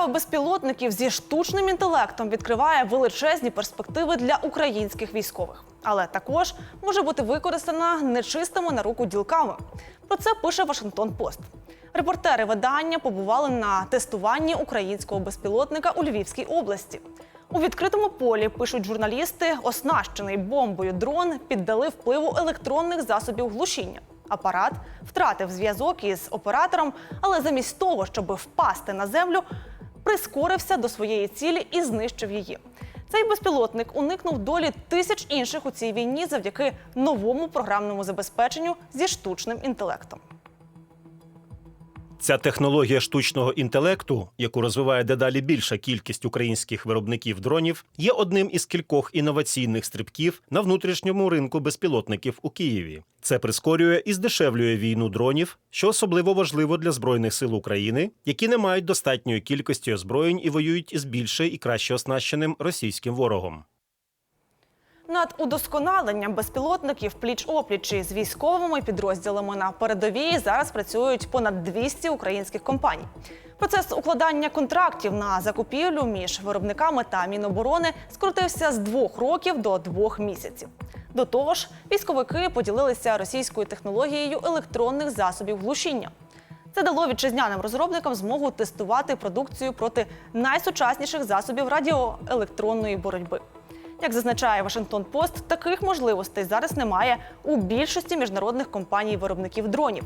Поява безпілотників зі штучним інтелектом відкриває величезні перспективи для українських військових, але також може бути використана нечистими на руку ділками. Про це пише Вашингтон Пост. Репортери видання побували на тестуванні українського безпілотника у Львівській області. У відкритому полі пишуть журналісти, оснащений бомбою дрон піддали впливу електронних засобів глушіння. Апарат втратив зв'язок із оператором, але замість того, щоб впасти на землю, прискорився до своєї цілі і знищив її. Цей безпілотник уникнув долі тисяч інших у цій війні завдяки новому програмному забезпеченню зі штучним інтелектом. Ця технологія штучного інтелекту, яку розвиває дедалі більша кількість українських виробників дронів, є одним із кількох інноваційних стрибків на внутрішньому ринку безпілотників у Києві. Це прискорює і здешевлює війну дронів, що особливо важливо для збройних сил України, які не мають достатньої кількості озброєнь і воюють із більше і краще оснащеним російським ворогом. Над удосконаленням безпілотників пліч-оплічі з військовими підрозділами на передовій зараз працюють понад 200 українських компаній. Процес укладання контрактів на закупівлю між виробниками та Міноборони скоротився з двох років до двох місяців. До того ж, військовики поділилися російською технологією електронних засобів глушіння. Це дало вітчизняним розробникам змогу тестувати продукцію проти найсучасніших засобів радіоелектронної боротьби. Як зазначає Вашингтон Пост, таких можливостей зараз немає у більшості міжнародних компаній-виробників дронів.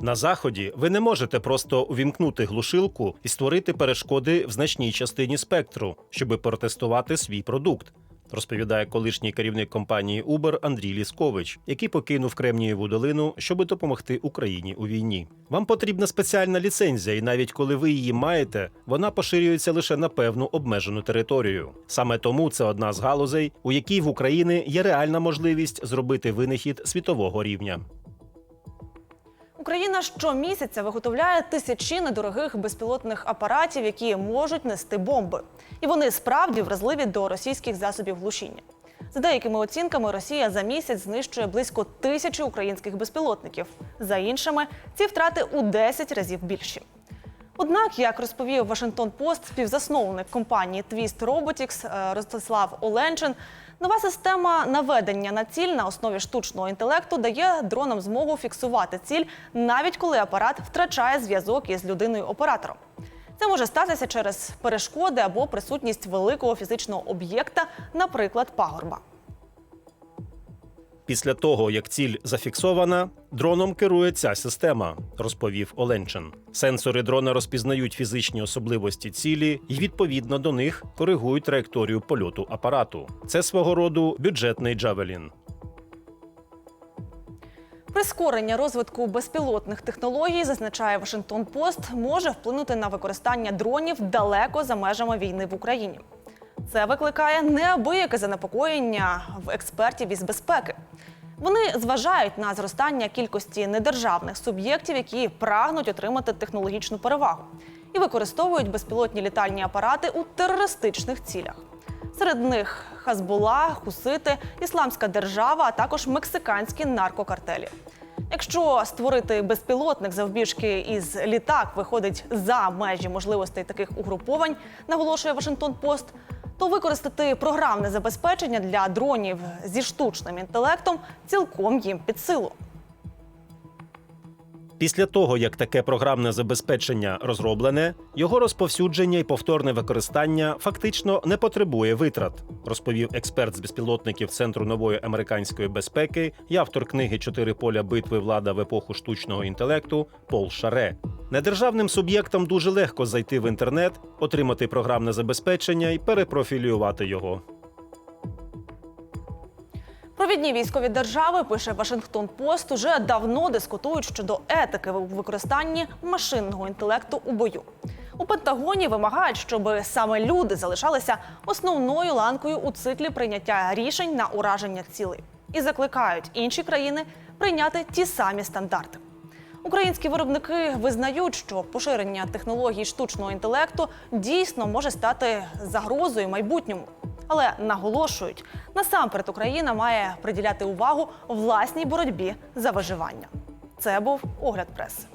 На заході ви не можете просто увімкнути глушилку і створити перешкоди в значній частині спектру, щоби протестувати свій продукт. Розповідає колишній керівник компанії Uber Андрій Ліскович, який покинув Кремнієву долину, щоб допомогти Україні у війні. Вам потрібна спеціальна ліцензія, і навіть коли ви її маєте, вона поширюється лише на певну обмежену територію. Саме тому це одна з галузей, у якій в Україні є реальна можливість зробити винахід світового рівня. Україна щомісяця виготовляє тисячі недорогих безпілотних апаратів, які можуть нести бомби. І вони справді вразливі до російських засобів глушіння. За деякими оцінками, Росія за місяць знищує близько тисячі українських безпілотників. За іншими, ці втрати у 10 разів більші. Однак, як розповів Вашингтон Пост, співзасновник компанії Twist Robotics е, Ростислав Оленчин, нова система наведення на ціль на основі штучного інтелекту дає дронам змогу фіксувати ціль, навіть коли апарат втрачає зв'язок із людиною-оператором. Це може статися через перешкоди або присутність великого фізичного об'єкта, наприклад, пагорба. Після того, як ціль зафіксована, дроном керує ця система, розповів Оленчин. Сенсори дрона розпізнають фізичні особливості цілі і відповідно до них коригують траєкторію польоту апарату. Це свого роду бюджетний джавелін. Прискорення розвитку безпілотних технологій, зазначає Вашингтон Пост, може вплинути на використання дронів далеко за межами війни в Україні. Це викликає неабияке занепокоєння в експертів із безпеки. Вони зважають на зростання кількості недержавних суб'єктів, які прагнуть отримати технологічну перевагу, і використовують безпілотні літальні апарати у терористичних цілях. Серед них Хазбула, Хусити, Ісламська держава, а також мексиканські наркокартелі. Якщо створити безпілотник завбільшки із літак виходить за межі можливостей таких угруповань, наголошує Вашингтон Пост, то використати програмне забезпечення для дронів зі штучним інтелектом цілком їм під силу. Після того, як таке програмне забезпечення розроблене, його розповсюдження і повторне використання фактично не потребує витрат, розповів експерт з безпілотників Центру нової американської безпеки і автор книги Чотири поля битви влада в епоху штучного інтелекту Пол Шаре. Недержавним суб'єктам дуже легко зайти в інтернет, отримати програмне забезпечення і перепрофілювати його. Провідні військові держави, пише Вашингтон Пост, уже давно дискутують щодо етики у використанні машинного інтелекту у бою. У Пентагоні вимагають, щоб саме люди залишалися основною ланкою у циклі прийняття рішень на ураження цілей і закликають інші країни прийняти ті самі стандарти. Українські виробники визнають, що поширення технологій штучного інтелекту дійсно може стати загрозою майбутньому. Але наголошують, насамперед Україна має приділяти увагу власній боротьбі за виживання. Це був огляд преси.